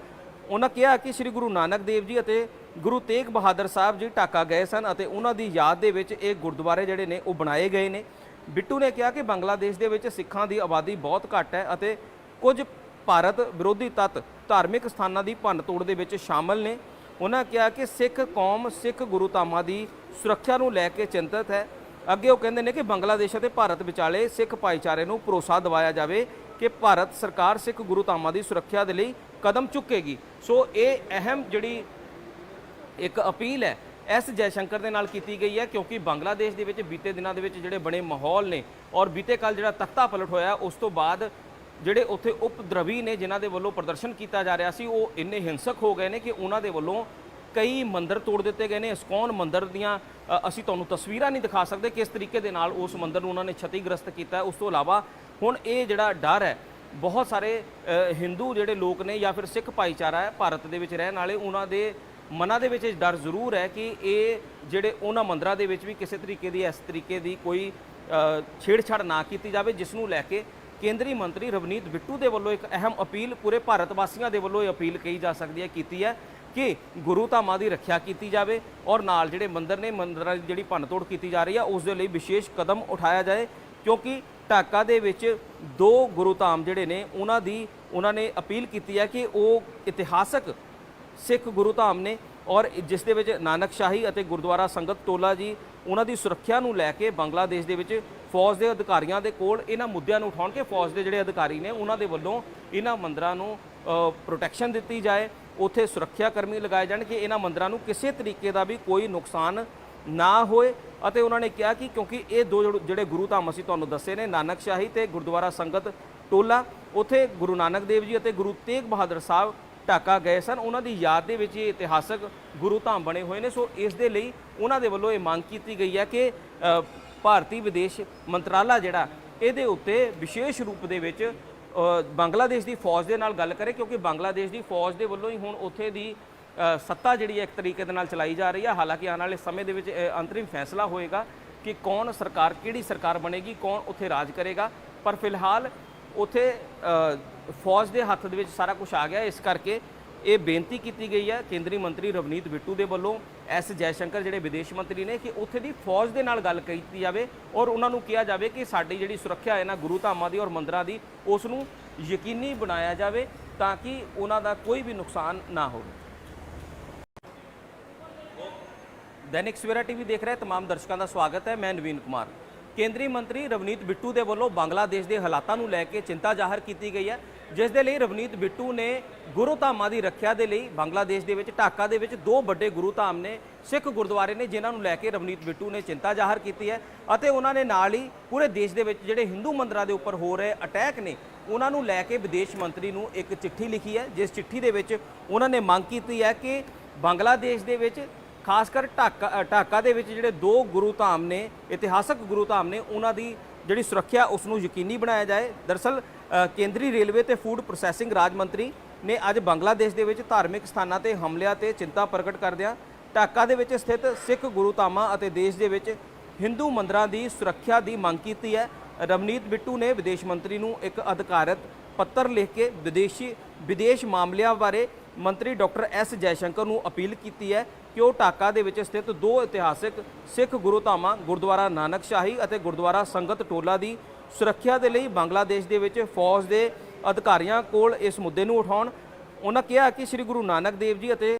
ਉਹਨਾਂ ਕਿਹਾ ਕਿ ਸ੍ਰੀ ਗੁਰੂ ਨਾਨਕ ਦੇਵ ਜੀ ਅਤੇ ਗੁਰੂ ਤੇਗ ਬਹਾਦਰ ਸਾਹਿਬ ਜੀ ਢਾਕਾ ਗਏ ਸਨ ਅਤੇ ਉਹਨਾਂ ਦੀ ਯਾਦ ਦੇ ਵਿੱਚ ਇਹ ਗੁਰਦੁਆਰੇ ਜਿਹੜੇ ਨੇ ਉਹ ਬਣਾਏ ਗਏ ਨੇ। ਬਿੱਟੂ ਨੇ ਕਿਹਾ ਕਿ ਬੰਗਲਾਦੇਸ਼ ਦੇ ਵਿੱਚ ਸਿੱਖਾਂ ਦੀ ਆਬਾਦੀ ਬਹੁਤ ਘੱਟ ਹੈ ਅਤੇ ਕੁਝ ਭਾਰਤ ਵਿਰੋਧੀ ਤੱਤ ਧਾਰਮਿਕ ਸਥਾਨਾਂ ਦੀ ਭੰਨ ਤੋੜ ਦੇ ਵਿੱਚ ਸ਼ਾਮਲ ਨੇ। ਉਹਨਾਂ ਕਿਹਾ ਕਿ ਸਿੱਖ ਕੌਮ, ਸਿੱਖ ਗੁਰੂ ਧਾਮਾਂ ਦੀ ਸੁਰੱਖਿਆ ਨੂੰ ਲੈ ਕੇ ਚਿੰਤਤ ਹੈ। ਅੱਗੇ ਉਹ ਕਹਿੰਦੇ ਨੇ ਕਿ ਬੰਗਲਾਦੇਸ਼ ਅਤੇ ਭਾਰਤ ਵਿਚਾਲੇ ਸਿੱਖ ਭਾਈਚਾਰੇ ਨੂੰ ਭਰੋਸਾ ਦਿਵਾਇਆ ਜਾਵੇ ਕਿ ਭਾਰਤ ਸਰਕਾਰ ਸਿੱਖ ਗੁਰੂ ਧਾਮਾਂ ਦੀ ਸੁਰੱਖਿਆ ਦੇ ਲਈ ਕਦਮ ਚੁੱਕੇਗੀ। ਸੋ ਇਹ ਅਹਿਮ ਜਿਹੜੀ ਇੱਕ ਅਪੀਲ ਹੈ, ਐਸ ਜੈਸ਼ੰਕਰ ਦੇ ਨਾਲ ਕੀਤੀ ਗਈ ਹੈ ਕਿਉਂਕਿ ਬੰਗਲਾਦੇਸ਼ ਦੇ ਵਿੱਚ ਬੀਤੇ ਦਿਨਾਂ ਦੇ ਵਿੱਚ ਜਿਹੜੇ ਬਣੇ ਮਾਹੌਲ ਨੇ ਔਰ ਬੀਤੇ ਕੱਲ ਜਿਹੜਾ ਤਖਤਾ ਪਲਟ ਹੋਇਆ, ਉਸ ਤੋਂ ਬਾਅਦ ਜਿਹੜੇ ਉੱਥੇ ਉਪਦਰਵੀ ਨੇ, ਜਿਨ੍ਹਾਂ ਦੇ ਵੱਲੋਂ ਪ੍ਰਦਰਸ਼ਨ ਕੀਤਾ ਜਾ ਰਿਹਾ ਸੀ, ਉਹ ਇੰਨੇ ਹਿੰਸਕ ਹੋ ਗਏ ਨੇ ਕਿ ਉਹਨਾਂ ਦੇ ਵੱਲੋਂ ਕਈ ਮੰਦਰ ਤੋੜ ਦਿੱਤੇ ਗਏ ਨੇ। ਇਸਕੌਨ ਮੰਦਰ ਦੀਆਂ ਅਸੀਂ ਤੁਹਾਨੂੰ ਤਸਵੀਰਾਂ ਨਹੀਂ ਦਿਖਾ ਸਕਦੇ ਕਿਸ ਤਰੀਕੇ ਦੇ ਨਾਲ ਉਸ ਮੰਦਰ ਨੂੰ ਉਹਨਾਂ ਨੇ ਛਤੀਗ੍ਰਸਤ ਕੀਤਾ। ਉਸ ਤੋਂ ਇਲਾਵਾ ਹੁਣ ਇਹ ਜਿਹੜਾ ਡਰ ਹੈ, ਬਹੁਤ ਸਾਰੇ ਹਿੰਦੂ ਜਿਹੜੇ ਲੋਕ ਨੇ ਜਾਂ ਫਿਰ ਸਿੱਖ ਭਾਈਚਾਰਾ ਹੈ, ਭਾਰਤ ਦੇ ਵਿੱਚ ਰਹਿਣ ਵਾਲੇ, ਉਹਨਾਂ ਦੇ ਮਨਾਂ ਦੇ ਵਿੱਚ ਇਹ ਡਰ ਜ਼ਰੂਰ ਹੈ ਕਿ ਇਹ ਜਿਹੜੇ ਉਹਨਾਂ ਮੰਦਰਾਂ ਦੇ ਵਿੱਚ ਵੀ ਕਿਸੇ ਤਰੀਕੇ ਦੀ, ਇਸ ਤਰੀਕੇ ਦੀ ਕੋਈ ਛੇੜਛਾੜ ਨਾ ਕੀਤੀ ਜਾਵੇ, ਜਿਸ ਨੂੰ ਲੈ ਕੇ ਕੇਂਦਰੀ ਮੰਤਰੀ ਰਵਨੀਤ ਬਿੱਟੂ ਦੇ ਵੱਲੋਂ ਇੱਕ ਅਹਿਮ ਅਪੀਲ ਪੂਰੇ ਭਾਰਤ ਵਾਸੀਆਂ ਦੇ ਵੱਲੋਂ ਇਹ ਅਪੀਲ ਕਹੀ ਜਾ ਸਕਦੀ ਹੈ, ਕੀਤੀ ਹੈ ਕਿ ਗੁਰੂ ਧਾਮਾਂ ਦੀ ਰੱਖਿਆ ਕੀਤੀ ਜਾਵੇ ਔਰ ਨਾਲ ਜਿਹੜੇ ਮੰਦਰ ਨੇ, ਮੰਦਰਾਂ ਦੀ ਜਿਹੜੀ ਭੰਨਤੋੜ ਕੀਤੀ ਜਾ ਰਹੀ ਹੈ, ਉਸ ਦੇ ਲਈ ਵਿਸ਼ੇਸ਼ ਕਦਮ ਉਠਾਇਆ ਜਾਏ ਕਿਉਂਕਿ ਢਾਕਾ ਦੇ ਵਿੱਚ ਦੋ ਗੁਰੂ ਧਾਮ ਜਿਹੜੇ ਨੇ, ਉਹਨਾਂ ਦੀ, ਉਹਨਾਂ ਨੇ ਅਪੀਲ ਕੀਤੀ ਹੈ ਕਿ ਉਹ ਇਤਿਹਾਸਕ ਸਿੱਖ ਗੁਰੂ ਧਾਮ ਨੇ ਔਰ ਜਿਸ ਦੇ ਵਿੱਚ ਨਾਨਕ ਸ਼ਾਹੀ ਅਤੇ ਗੁਰਦੁਆਰਾ ਸੰਗਤ ਟੋਲਾ ਜੀ, ਉਹਨਾਂ ਦੀ ਸੁਰੱਖਿਆ ਨੂੰ ਲੈ ਕੇ ਬੰਗਲਾਦੇਸ਼ ਦੇ ਵਿੱਚ ਫੌਜ ਦੇ ਅਧਿਕਾਰੀਆਂ ਦੇ ਕੋਲ ਇਹਨਾਂ ਮੁੱਦਿਆਂ ਨੂੰ ਉਠਾਉਣ ਕੇ ਫੌਜ ਦੇ ਜਿਹੜੇ ਅਧਿਕਾਰੀ ਨੇ ਉਹਨਾਂ ਦੇ ਵੱਲੋਂ ਇਹਨਾਂ ਮੰਦਰਾਂ ਨੂੰ ਪ੍ਰੋਟੈਕਸ਼ਨ ਦਿੱਤੀ ਜਾਏ। ਉੱਥੇ ਸੁਰੱਖਿਆ ਕਰਮੀ ਲਗਾਏ ਜਾਣ ਕਿ ਇਹਨਾਂ ਮੰਦਰਾਂ ਨੂੰ ਕਿਸੇ ਤਰੀਕੇ ਦਾ ਵੀ ਕੋਈ ਨੁਕਸਾਨ ਨਾ ਹੋਏ। ਅਤੇ ਉਹਨਾਂ ਨੇ ਕਿਹਾ ਕਿ ਕਿਉਂਕਿ ਇਹ ਦੋ ਜਿਹੜੇ- ਗੁਰੂ ਧਾਮ ਅਸੀਂ ਤੁਹਾਨੂੰ ਦੱਸੇ ਨੇ, ਨਾਨਕ ਸ਼ਾਹੀ ਤੇ ਗੁਰਦੁਆਰਾ ਸੰਗਤ ਟੋਲਾ, ਉੱਥੇ ਗੁਰੂ ਨਾਨਕ ਦੇਵ ਜੀ ਅਤੇ ਗੁਰੂ ਤੇਗ ਬਹਾਦਰ ਸਾਹਿਬ ਢਾਕਾ ਗਏ ਸਨ। ਉਹਨਾਂ ਦੀ ਯਾਦ ਦੇ ਵਿੱਚ ਇਹ ਇਤਿਹਾਸਕ ਗੁਰੂ ਧਾਮ ਬਣੇ ਹੋਏ ਨੇ। ਸੋ ਇਸ ਦੇ ਲਈ ਉਹਨਾਂ ਦੇ ਵੱਲੋਂ ਇਹ ਮੰਗ ਕੀਤੀ ਗਈ ਹੈ ਕਿ ਭਾਰਤੀ ਵਿਦੇਸ਼ ਮੰਤਰਾਲਾ ਜਿਹੜਾ ਇਹਦੇ ਉੱਤੇ ਵਿਸ਼ੇਸ਼ ਰੂਪ ਦੇ ਵਿੱਚ ਬੰਗਲਾਦੇਸ਼ ਦੀ ਫੌਜ ਦੇ ਨਾਲ ਗੱਲ ਕਰੇ ਕਿਉਂਕਿ ਬੰਗਲਾਦੇਸ਼ ਦੀ ਫੌਜ ਦੇ ਵੱਲੋਂ ਹੀ ਹੁਣ ਉੱਥੇ ਦੀ ਸੱਤਾ ਜਿਹੜੀ ਹੈ ਇੱਕ ਤਰੀਕੇ ਦੇ ਨਾਲ ਚਲਾਈ ਜਾ ਰਹੀ ਹੈ। ਹਾਲਾਂਕਿ ਆਉਣ ਵਾਲੇ ਸਮੇਂ ਦੇ ਵਿੱਚ ਅ, ਅੰਤਰਿਮ ਫੈਸਲਾ ਹੋਏਗਾ ਕਿ ਕੌਣ ਸਰਕਾਰ ਕਿਹੜੀ ਸਰਕਾਰ ਬਣੇਗੀ ਕੌਣ ਉੱਥੇ ਰਾਜ ਕਰੇਗਾ। ਪਰ ਫਿਲਹਾਲ ਉੱਥੇ ਫੌਜ ਦੇ ਹੱਥ ਦੇ ਵਿੱਚ ਸਾਰਾ ਕੁਝ ਆ ਗਿਆ। ਇਸ ਕਰਕੇ ਇਹ ਬੇਨਤੀ ਕੀਤੀ ਗਈ ਹੈ ਕੇਂਦਰੀ ਮੰਤਰੀ ਰਵਨੀਤ ਬਿੱਟੂ ਦੇ ਵੱਲੋਂ ਐਸ ਜੈਸ਼ੰਕਰ ਜਿਹੜੇ ਵਿਦੇਸ਼ ਮੰਤਰੀ ਨੇ ਕਿ ਉੱਥੇ ਦੀ ਫੌਜ ਦੇ ਨਾਲ ਗੱਲ ਕੀਤੀ ਜਾਵੇ ਔਰ ਉਹਨਾਂ ਨੂੰ ਕਿਹਾ ਜਾਵੇ ਕਿ ਸਾਡੀ ਜਿਹੜੀ ਸੁਰੱਖਿਆ ਹੈ ਨਾ ਗੁਰੂ ਧਾਮਾਂ ਦੀ ਔਰ ਮੰਦਰਾਂ ਦੀ ਉਸ ਨੂੰ ਯਕੀਨੀ ਬਣਾਇਆ ਜਾਵੇ ਤਾਂ ਕਿ ਉਹਨਾਂ ਦਾ ਕੋਈ ਵੀ ਨੁਕਸਾਨ ਨਾ ਹੋਵੇ ਦੈਨਿਕ ਸਵੇਰਾ ਟੀਵੀ ਦੇਖ ਰਹੇ तमाम ਦਰਸ਼ਕਾਂ ਦਾ ਸਵਾਗਤ ਹੈ ਮੈਂ ਨਵੀਨ ਕੁਮਾਰ ਕੇਂਦਰੀ ਮੰਤਰੀ ਰਵਨੀਤ ਬਿੱਟੂ ਦੇ ਵੱਲੋਂ ਬੰਗਲਾਦੇਸ਼ ਦੇ ਹਾਲਾਤਾਂ ਨੂੰ ਲੈ ਕੇ ਚਿੰਤਾ ਜ਼ਾਹਰ ਕੀਤੀ ਗਈ ਹੈ, ਜਿਸ ਦੇ ਲਈ ਰਵਨੀਤ ਬਿੱਟੂ ਨੇ ਗੁਰੂ ਧਾਮਾਂ ਦੀ ਰੱਖਿਆ ਦੇ ਲਈ ਬੰਗਲਾਦੇਸ਼ ਦੇ ਵਿੱਚ ਢਾਕਾ ਦੇ ਵਿੱਚ ਦੋ ਵੱਡੇ ਗੁਰੂ ਧਾਮ ਨੇ ਸਿੱਖ ਗੁਰਦੁਆਰੇ ਨੇ, ਜਿਨ੍ਹਾਂ ਨੂੰ ਲੈ ਕੇ ਰਵਨੀਤ ਬਿੱਟੂ ਨੇ ਚਿੰਤਾ ਜ਼ਾਹਰ ਕੀਤੀ ਹੈ ਅਤੇ ਉਹਨਾਂ ਨੇ ਨਾਲ ਹੀ ਪੂਰੇ ਦੇਸ਼ ਦੇ ਵਿੱਚ ਜਿਹੜੇ ਹਿੰਦੂ ਮੰਦਰਾਂ ਦੇ ਉੱਪਰ ਹੋ ਰਹੇ ਅਟੈਕ ਨੇ, ਉਹਨਾਂ ਨੂੰ ਲੈ ਕੇ ਵਿਦੇਸ਼ ਮੰਤਰੀ ਨੂੰ ਇੱਕ ਚਿੱਠੀ ਲਿਖੀ ਹੈ, ਜਿਸ ਚਿੱਠੀ ਦੇ ਵਿੱਚ ਉਹਨਾਂ ਨੇ ਮੰਗ ਕੀਤੀ ਹੈ ਕਿ ਬੰਗਲਾਦੇਸ਼ ਦੇ ਵਿੱਚ ਖਾਸ ਕਰ ਢਾਕਾ ਢਾਕਾ ਦੇ ਵਿੱਚ ਜਿਹੜੇ ਦੋ ਗੁਰੂ ਧਾਮ ਨੇ, ਇਤਿਹਾਸਕ ਗੁਰੂ ਧਾਮ ਨੇ, ਉਹਨਾਂ ਦੀ ਜਿਹੜੀ ਸੁਰੱਖਿਆ ਉਸ ਨੂੰ ਯਕੀਨੀ ਬਣਾਇਆ ਜਾਏ। ਦਰਸਲ ਕੇਂਦਰੀ ਰੇਲਵੇ ਤੇ ਫੂਡ ਪ੍ਰੋਸੈਸਿੰਗ ਰਾਜ ਮੰਤਰੀ ਨੇ ਅੱਜ ਬੰਗਲਾਦੇਸ਼ ਦੇ ਵਿੱਚ ਧਾਰਮਿਕ ਸਥਾਨਾਂ ਤੇ ਹਮਲਿਆਂ ਤੇ ਚਿੰਤਾ ਪ੍ਰਗਟ ਕਰਦਿਆਂ ਢਾਕਾ ਦੇ ਵਿੱਚ ਸਥਿਤ ਸਿੱਖ ਗੁਰੂ ਧਾਮਾਂ ਅਤੇ ਦੇਸ਼ ਦੇ ਵਿੱਚ ਹਿੰਦੂ ਮੰਦਰਾਂ ਦੀ ਸੁਰੱਖਿਆ ਦੀ ਮੰਗ ਕੀਤੀ ਹੈ। ਰਵਨੀਤ ਬਿੱਟੂ ਨੇ ਵਿਦੇਸ਼ ਮੰਤਰੀ ਨੂੰ ਇੱਕ ਅਧਿਕਾਰਤ ਪੱਤਰ ਲਿਖ ਕੇ ਵਿਦੇਸ਼ੀ, ਵਿਦੇਸ਼ ਮਾਮਲਿਆਂ ਬਾਰੇ ਮੰਤਰੀ ਡਾਕਟਰ ਐਸ ਜੈਸ਼ੰਕਰ ਨੂੰ ਅਪੀਲ ਕੀਤੀ ਹੈ ਕਿ ਉਹ ਢਾਕਾ ਦੇ ਵਿੱਚ ਸਥਿਤ ਦੋ ਇਤਿਹਾਸਿਕ ਸਿੱਖ ਗੁਰੂ ਧਾਮਾਂ ਗੁਰਦੁਆਰਾ ਨਾਨਕ ਸ਼ਾਹੀ ਅਤੇ ਗੁਰਦੁਆਰਾ ਸੰਗਤ ਟੋਲਾ ਦੀ ਸੁਰੱਖਿਆ ਦੇ ਲਈ ਬੰਗਲਾਦੇਸ਼ ਦੇ ਵਿੱਚ ਫੌਜ ਦੇ ਅਧਿਕਾਰੀਆਂ ਕੋਲ ਇਸ ਮੁੱਦੇ ਨੂੰ ਉਠਾਉਣ। ਉਹਨਾਂ ਕਿਹਾ ਕਿ ਸ੍ਰੀ ਗੁਰੂ ਨਾਨਕ ਦੇਵ ਜੀ ਅਤੇ